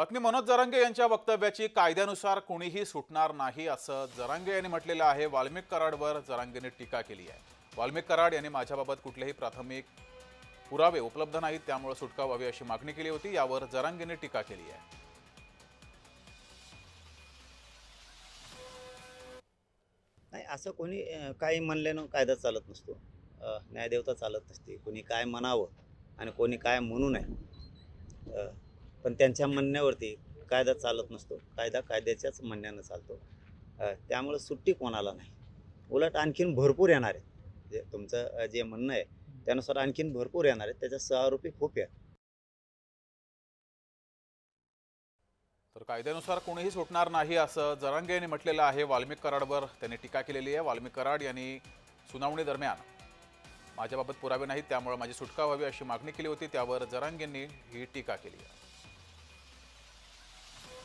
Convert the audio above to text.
बातमी मनोज जरांगे यांच्या वक्तव्याची कायद्यानुसार कुणीही सुटणार नाही असं जरांगे यांनी म्हटलेलं आहे. वाल्मिक कराडवर जरांगेने टीका केली आहे. वाल्मिक कराड यांनी माझ्याबाबत कुठलेही प्राथमिक पुरावे उपलब्ध नाहीत त्यामुळे सुटका व्हावी अशी मागणी केली होती यावर जरांगेने टीका केली आहे. नाही असं कोणी काही म्हणल्यानं कायदा चालत नसतो. न्यायदेवता चालत नसते. कोणी काय म्हणावं आणि कोणी काय म्हणू नये. पण त्यांच्या म्हणण्यावरती कायदा चालत नसतो. कायदा कायद्याच्याच म्हणण्यानं चालतो. त्यामुळं सुट्टी कोणाला नाही. उलट आणखीन भरपूर येणार आहेत. जे तुमचं जे म्हणणं आहे त्यानुसार आणखीन भरपूर येणार आहेत. त्याच्या सहआरोपी खूप आहे तर कायद्यानुसार कोणीही सुटणार नाही असं जरांगे यांनी म्हटलेलं आहे. वाल्मिक कराडवर त्यांनी टीका केलेली आहे. वाल्मिक कराड यांनी सुनावणी दरम्यान माझ्याबाबत पुरावे नाहीत त्यामुळे माझी सुटका व्हावी अशी मागणी केली होती. त्यावर जरांगेंनी ही टीका केली आहे.